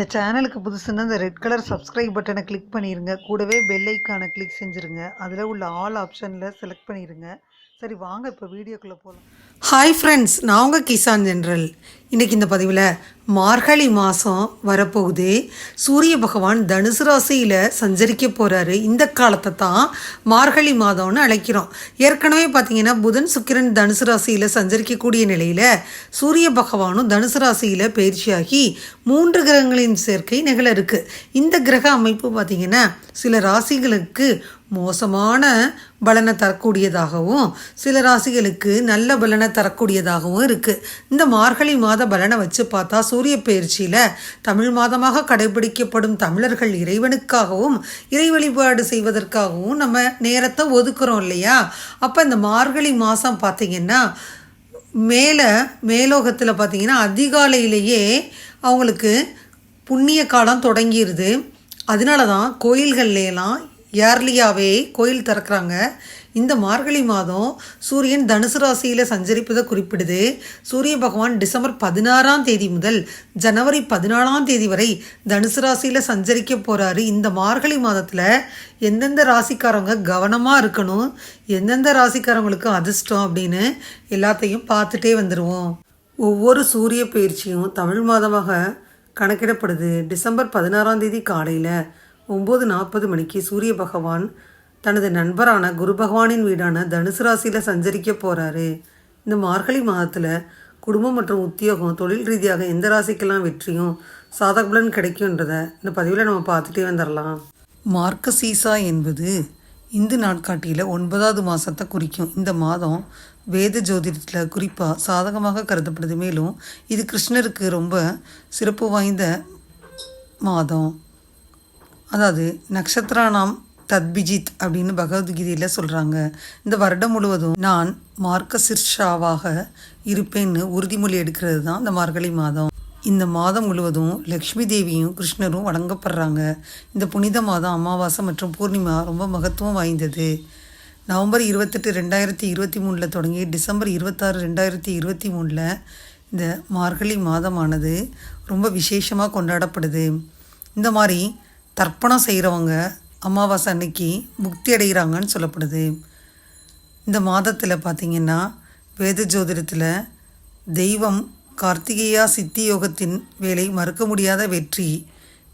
இந்த சேனலுக்கு புதுசுன்னா இந்த ரெட் கலர் சப்ஸ்கிரைப் பட்டனை கிளிக் பண்ணிடுங்க கூடவே பெல் ஐக்கானை கிளிக் செஞ்சுருங்க. அதில் உள்ள ஆல் ஆப்ஷனில் செலக்ட் பண்ணிடுங்க சரி வாங்க இப்போ வீடியோக்குள்ளே போகலாம் ஹாய் ஃப்ரெண்ட்ஸ் நான் உங்கள் கிசான் ஜென்ரல். இன்றைக்கி இந்த பதிவில் மார்கழி மாதம் வரப்போகுது. சூரிய பகவான் தனுசு ராசியில் சஞ்சரிக்க போகிறாரு இந்த காலத்தை தான் மார்கழி மாதம்னு அழைக்கிறோம். ஏற்கனவே பார்த்திங்கன்னா புதன் சுக்கிரன் தனுசு ராசியில் சஞ்சரிக்கக்கூடிய நிலையில் சூரிய பகவானும் தனுசு ராசியில் பயிற்சியாகி மூன்று கிரகங்களின் சேர்க்கை நிகழ இருக்குது இந்த கிரக அமைப்பு பார்த்திங்கன்னா சில ராசிகளுக்கு மோசமான பலனை தரக்கூடியதாகவும் சில ராசிகளுக்கு நல்ல பலனை தரக்கூடியதாகவும் இருக்குது இந்த மார்கழி மாத பலனை வச்சு பார்த்தா சூரிய பயிற்சியில் தமிழ் மாதமாக கடைபிடிக்கப்படும் தமிழர்கள் இறைவனுக்காகவும் இறை வழிபாடு செய்வதற்காகவும் நம்ம நேரத்தை ஒதுக்குறோம் இல்லையா? அப்போ இந்த மார்கழி மாதம் பார்த்திங்கன்னா மேலே மேலோகத்தில் பார்த்திங்கன்னா அதிகாலையிலேயே அவங்களுக்கு புண்ணிய காலம் தொடங்கிடுது அதனால தான் கோயில்கள்லாம் ஏர்லியாகவே கோயில் திறக்கிறாங்க. இந்த மார்கழி மாதம் சூரியன் தனுசு ராசியில் சஞ்சரிப்பதை குறிப்பிடுது. சூரிய பகவான் டிசம்பர் பதினாறாம் தேதி முதல் ஜனவரி பதினாலாம் தேதி வரை தனுசு ராசியில் சஞ்சரிக்க போகிறாரு இந்த மார்கழி மாதத்தில் எந்தெந்த ராசிக்காரவங்க கவனமாக இருக்கணும்? எந்தெந்த ராசிக்காரவங்களுக்கு அதிர்ஷ்டம் அப்படின்னு எல்லாத்தையும் பார்த்துட்டே வந்துடுவோம் ஒவ்வொரு சூரிய பயிற்சியும் தமிழ் மாதமாக கணக்கிடப்படுது. டிசம்பர் பதினாறாம் தேதி காலையில். ஒம்பது நாற்பது மணிக்கு சூரிய பகவான் தனது நண்பரான குரு பகவானின் வீடான தனுசு ராசியில் சஞ்சரிக்க போகிறாரு இந்த மார்கழி மாதத்தில் குடும்பம் மற்றும் உத்தியோகம் தொழில் ரீதியாக எந்த ராசிக்கெல்லாம் வெற்றியும் சாதகபலன் கிடைக்கும்ன்றத இந்த பதிவில் நம்ம பார்த்துட்டே வந்துடலாம் மார்க்க சீசா என்பது இந்து நாட்காட்டியில் ஒன்பதாவது மாதத்தை குறிக்கும். இந்த மாதம் வேத ஜோதிடத்தில் குறிப்பாக சாதகமாக கருதப்படுது. மேலும் இது கிருஷ்ணருக்கு ரொம்ப சிறப்பு வாய்ந்த மாதம். அதாவது நக்ஷத்ரானாம் தத்பிஜித் அப்படின்னு பகவத்கீதையில் சொல்கிறாங்க இந்த வருடம் முழுவதும் நான் மார்க்க சிர்ஷாவாக இருப்பேன்னு உறுதிமொழி எடுக்கிறது தான் இந்த மார்கழி மாதம். இந்த மாதம் முழுவதும் லக்ஷ்மி தேவியும் கிருஷ்ணரும் வணங்கப்படுறாங்க. இந்த புனித மாதம் அமாவாசை மற்றும் பூர்ணிமா ரொம்ப மகத்துவம் வாய்ந்தது. நவம்பர் இருபத்தெட்டு ரெண்டாயிரத்தி இருபத்தி மூணில் தொடங்கி டிசம்பர் இருபத்தாறு ரெண்டாயிரத்தி இருபத்தி மூணில் இந்த மார்கழி மாதமானது ரொம்ப விசேஷமாக கொண்டாடப்படுது. இந்த மாதிரி தர்ப்பணம் செய்கிறவங்க அமாவாசை அன்னைக்கு முக்தி அடைகிறாங்கன்னு சொல்லப்படுது. இந்த மாதத்தில் பார்த்திங்கன்னா வேத ஜோதிடத்தில் தெய்வம் கார்த்திகேயா சித்தி யோகத்தின் வேலை மறுக்க முடியாத வெற்றி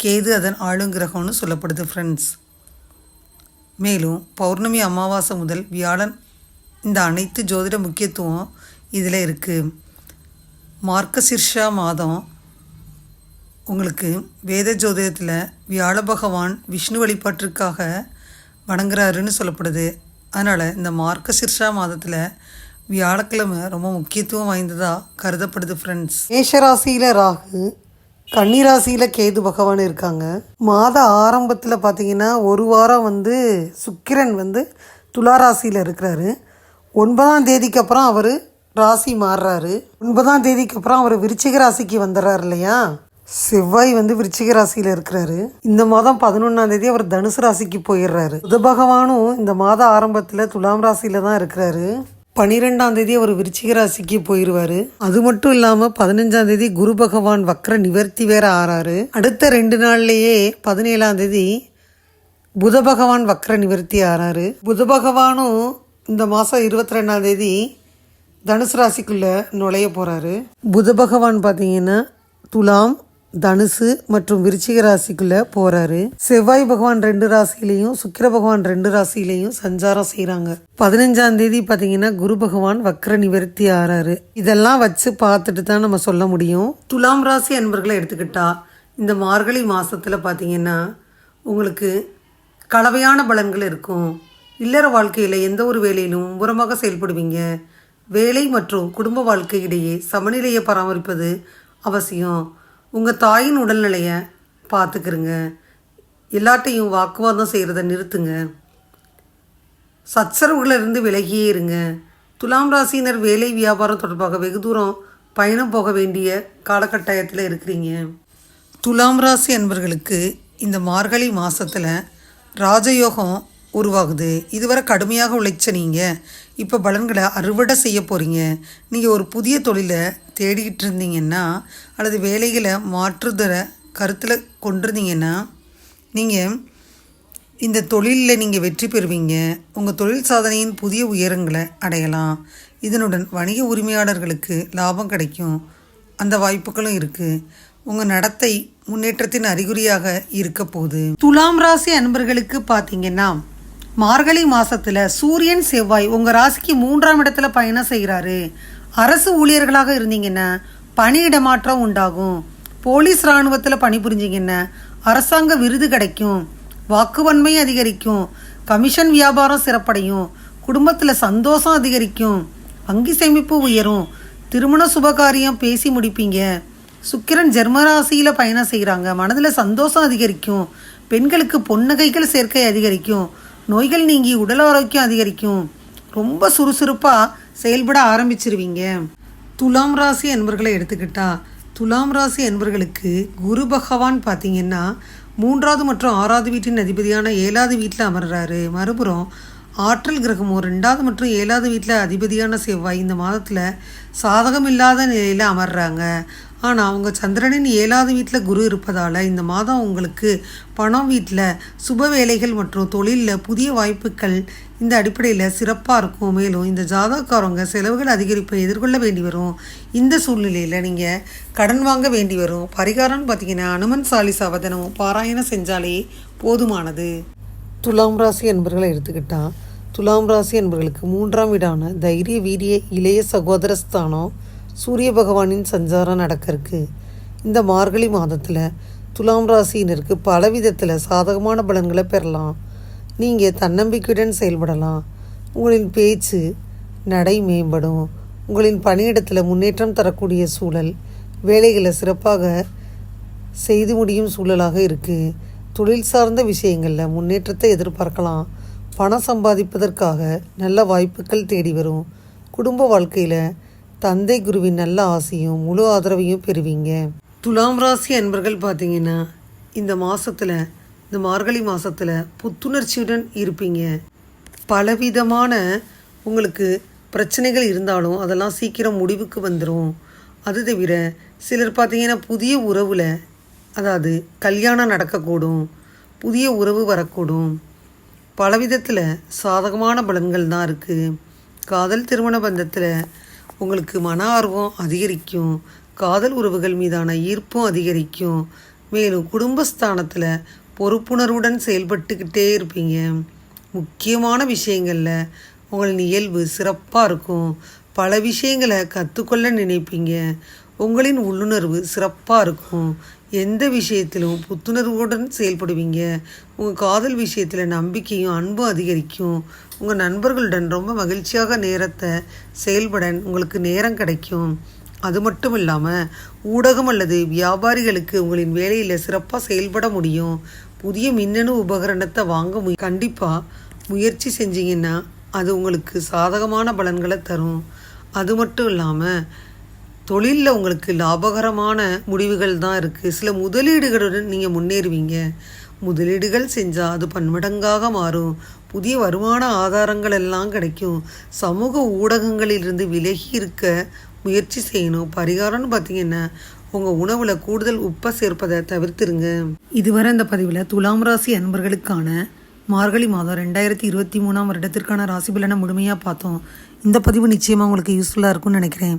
கேது அதன் ஆளுங்கிரகம்னு சொல்லப்படுது ஃப்ரெண்ட்ஸ் மேலும் பௌர்ணமி அமாவாசை முதல் வியாழன் இந்த அனைத்து ஜோதிட முக்கியத்துவம் இதில் இருக்குது மார்க்கசிர்ஷா மாதம் உங்களுக்கு வேத ஜோதிடத்தில் வியாழ பகவான் விஷ்ணு வழிபாட்டிற்காக வணங்குறாருன்னு சொல்லப்படுது. அதனால் இந்த மார்க்கசிர்ஷா மாதத்தில் வியாழக்கிழமை ரொம்ப முக்கியத்துவம் வாய்ந்ததாக கருதப்படுது ஃப்ரெண்ட்ஸ் மேஷராசியில் ராகு கன்னிராசியில் கேது பகவான் இருக்காங்க. மாத ஆரம்பத்தில் பார்த்தீங்கன்னா ஒரு வாரம் வந்து சுக்கிரன் வந்து துளாராசியில் இருக்கிறாரு. ஒன்பதாம் தேதிக்கு அப்புறம் அவர் ராசி மாறுறாரு. ஒன்பதாம் தேதிக்கு அப்புறம் அவர் விருச்சிக ராசிக்கு வந்துடுறாரு இல்லையா? செவ்வாய் வந்து விருச்சிக ராசியில் இருக்கிறாரு. இந்த மாதம் பதினொன்றாம் தேதி அவர் தனுசு ராசிக்கு போயிடுறாரு. புத பகவானும் இந்த மாத ஆரம்பத்தில் துலாம் ராசியில் தான் இருக்கிறாரு. பனிரெண்டாம் தேதி அவர் விருச்சிக ராசிக்கு போயிடுவாரு அது மட்டும் இல்லாமல் பதினஞ்சாம் தேதி குரு பகவான் வக்ர நிவர்த்தி வேற ஆறாரு. அடுத்த ரெண்டு நாள்லேயே பதினேழாம் தேதி புத பகவான் வக்ர நிவர்த்தி ஆறாரு. புத பகவானும் இந்த மாதம் இருபத்தி ரெண்டாம் தேதி தனுசு ராசிக்குள்ளே நுழைய போகிறாரு புத பகவான் பார்த்தீங்கன்னா துலாம் தனுசு மற்றும் விருச்சிக ராசிக்குள்ளே போகிறாரு செவ்வாய் பகவான் ரெண்டு ராசியிலையும் சுக்கிர பகவான் ரெண்டு ராசியிலையும் சஞ்சாரம் செய்கிறாங்க பதினஞ்சாம் தேதி பார்த்தீங்கன்னா குரு பகவான் வக்ர நிவர்த்தி ஆறாரு. இதெல்லாம் வச்சு பார்த்துட்டு தான் நம்ம சொல்ல முடியும். துலாம் ராசி அன்பர்களை எடுத்துக்கிட்டா இந்த மார்கழி மாதத்தில் பார்த்தீங்கன்னா உங்களுக்கு கலவையான பலன்கள் இருக்கும். இல்லற வாழ்க்கையில் எந்த ஒரு வேலையிலும் மும்முரமாக செயல்படுவீங்க. வேலை மற்றும் குடும்ப வாழ்க்கை இடையே சமநிலையை பராமரிப்பது அவசியம். உங்கள் தாயின் உடல்நிலையை பார்த்துக்கிறங்க எல்லாட்டையும் வாக்குவாதம் செய்கிறத நிறுத்துங்க. சச்சரவுகளிலிருந்து விலகியே இருங்க. துலாம் ராசியினர் வேலை வியாபாரம் தொடர்பாக வெகு தூரம் பயணம் போக வேண்டிய காலகட்டாயத்தில் இருக்கிறீங்க. துலாம் ராசி அன்பர்களுக்கு இந்த மார்கழி மாதத்தில் ராஜயோகம் உருவாகுது. இதுவரை கடுமையாக உழைச்ச நீங்கள் இப்போ பலன்களை அறுவடை செய்ய போகிறீங்க நீங்கள் ஒரு புதிய தொழிலை தேடிக்கிட்டு இருந்தீங்கன்னா அல்லது வேலைகளை மாற்றுதர கருத்தில் கொண்டிருந்தீங்கன்னா நீங்கள் இந்த தொழிலில் நீங்கள் வெற்றி பெறுவீங்க. உங்கள் தொழில் சாதனையின் புதிய உயரங்களை அடையலாம். இதனுடன் வணிக உரிமையாளர்களுக்கு லாபம் கிடைக்கும். அந்த வாய்ப்புகளும் இருக்குது உங்கள் நடத்தை முன்னேற்றத்தின் அறிகுறியாக இருக்க போகுது. துலாம் ராசி அன்பர்களுக்கு பார்த்தீங்கன்னா மார்கழி மாசத்துல சூரியன் செவ்வாய் உங்க ராசிக்கு மூன்றாம் இடத்துல பயணம் செய்கிறாரு. அரசு ஊழியர்களாக இருந்தீங்கன்னா பணியிடமாற்றம் உண்டாகும். போலீஸ் ராணுவத்தில் பணிபுரிஞ்சிங்கன்னா அரசாங்க விருது கிடைக்கும். வாக்குவன்மை அதிகரிக்கும். கமிஷன் வியாபாரம் சிறப்படையும். குடும்பத்தில் சந்தோஷம் அதிகரிக்கும். வங்கி சேமிப்பு உயரும். திருமண சுபகாரியம் பேசி முடிப்பீங்க. சுக்கிரன் ஜெர்மராசியில் பயணம் செய்கிறாங்க மனதில் சந்தோஷம் அதிகரிக்கும். பெண்களுக்கு பொன்னகைகள் சேர்க்கை அதிகரிக்கும். நோய்கள் நீங்கி உடல் ஆரோக்கியம் அதிகரிக்கும். ரொம்ப சுறுசுறுப்பாக செயல்பட ஆரம்பிச்சிருவீங்க. துலாம் ராசி என்பர்களை எடுத்துக்கிட்டா துலாம் ராசி என்பர்களுக்கு குரு பகவான் பார்த்தீங்கன்னா மூன்றாவது மற்றும் ஆறாவது வீட்டின் அதிபதியான ஏழாவது வீட்டில் அமர்றாரு. மறுபுறம் ஆற்றல் கிரகமும் ரெண்டாவது மற்றும் ஏழாவது வீட்டில் அதிபதியான செவ்வாய் இந்த மாதத்தில் சாதகம் இல்லாத நிலையில் அமர்றாங்க. ஆனால் அவங்க சந்திரனின் ஏழாவது வீட்டில் குரு இருப்பதால் இந்த மாதம் உங்களுக்கு பணம் வீட்டில் சுப வேலைகள் மற்றும் தொழிலில் புதிய வாய்ப்புகள் இந்த அடிப்படையில் சிறப்பாக இருக்கும். மேலும் இந்த ஜாதகக்காரவங்க செலவுகள் அதிகரிப்பை எதிர்கொள்ள வேண்டி வரும். இந்த சூழ்நிலையில் நீங்கள் கடன் வாங்க வேண்டி வரும். பரிகாரம்னு பார்த்தீங்கன்னா அனுமன் சாலிசா வதனம் பாராயணம் செஞ்சாலே போதுமானது. துலாம் ராசி என்பர்களை எடுத்துக்கிட்டால் துலாம் ராசி என்பவர்களுக்கு மூன்றாம் வீடான தைரிய வீரிய இளைய சகோதர ஸ்தானம் சூரிய பகவானின் சஞ்சாரம் நடக்க இருக்கு இந்த மார்கழி மாதத்தில் துலாம் ராசியினருக்கு பல விதத்தில் சாதகமான பலன்களை பெறலாம். நீங்கள் தன்னம்பிக்கையுடன் செயல்படலாம். உங்களின் பேச்சு நடை மேம்படும். உங்களின் பணியிடத்தில் முன்னேற்றம் தரக்கூடிய சூழல் வேலைகளை சிறப்பாக செய்து முடியும் சூழலாக இருக்குது தொழில் சார்ந்த விஷயங்களில் முன்னேற்றத்தை எதிர்பார்க்கலாம். பணம் சம்பாதிப்பதற்காக நல்ல வாய்ப்புகள் தேடி வரும். குடும்ப வாழ்க்கையில் தந்தை குருவின் நல்ல ஆசையும் முழு ஆதரவையும் பெறுவீங்க. துலாம் ராசி அன்பர்கள் பார்த்தீங்கன்னா இந்த மாதத்தில் இந்த மார்கழி மாதத்தில் புத்துணர்ச்சியுடன் இருப்பீங்க. பலவிதமான உங்களுக்கு பிரச்சனைகள் இருந்தாலும் அதெல்லாம் சீக்கிரம் முடிவுக்கு வந்துடும் அது தவிர சிலர் பார்த்தீங்கன்னா புதிய உறவில் அதாவது கல்யாணம் நடக்கக்கூடும் புதிய உறவு வரக்கூடும். பலவிதத்தில் சாதகமான பலன்கள் தான் இருக்குது காதல் திருமண பந்தத்தில் உங்களுக்கு மன ஆர்வம் அதிகரிக்கும். காதல் உறவுகள் மீதான ஈர்ப்பும் அதிகரிக்கும். மேலும் குடும்பஸ்தானத்தில் பொறுப்புணர்வுடன் செயல்பட்டுக்கிட்டே இருப்பீங்க. முக்கியமான விஷயங்களில் உங்களின் இயல்பு சிறப்பாக இருக்கும். பல விஷயங்களை கற்றுக்கொள்ள நினைப்பீங்க. உங்களின் உள்ளுணர்வு சிறப்பாக இருக்கும். எந்த விஷயத்திலும் புத்துணர்வுடன் செயல்படுவீங்க. உங்கள் காதல் விஷயத்தில் நம்பிக்கையும் அன்பும் அதிகரிக்கும். உங்கள் நண்பர்களுடன் ரொம்ப மகிழ்ச்சியாக நேரத்தை செயல்பட உங்களுக்கு நேரம் கிடைக்கும். அது மட்டும் இல்லாமல் ஊடகம் அல்லது வியாபாரிகளுக்கு உங்களின் வேலையில் சிறப்பாக செயல்பட முடியும். புதிய மின்னணு உபகரணத்தை வாங்க மு கண்டிப்பாக முயற்சி செஞ்சீங்கன்னா அது உங்களுக்கு சாதகமான பலன்களை தரும். அது மட்டும் இல்லாமல் தொழிலில் உங்களுக்கு லாபகரமான முடிவுகள் தான் இருக்குது சில முதலீடுகளுடன் நீங்கள் முன்னேறுவீங்க. முதலீடுகள் செஞ்சால் அது பன்மடங்காக மாறும். புதிய வருமான ஆதாரங்கள் எல்லாம் கிடைக்கும். சமூக ஊடகங்களிலிருந்து விலகி இருக்க முயற்சி செய்யணும். பரிகாரம்னு பார்த்தீங்கன்னா உங்கள் உணவில் கூடுதல் உப்பை சேர்ப்பதை தவிர்த்துருங்க. இதுவரை இந்த பதிவில் துலாம் ராசி அன்பர்களுக்கான மார்கழி மாதம் ரெண்டாயிரத்தி இருபத்தி மூணாம் வருடத்திற்கான ராசி பலனை முழுமையாக பார்த்தோம். இந்த பதிவு நிச்சயமாக உங்களுக்கு யூஸ்ஃபுல்லாக இருக்கும்னு நினைக்கிறேன்.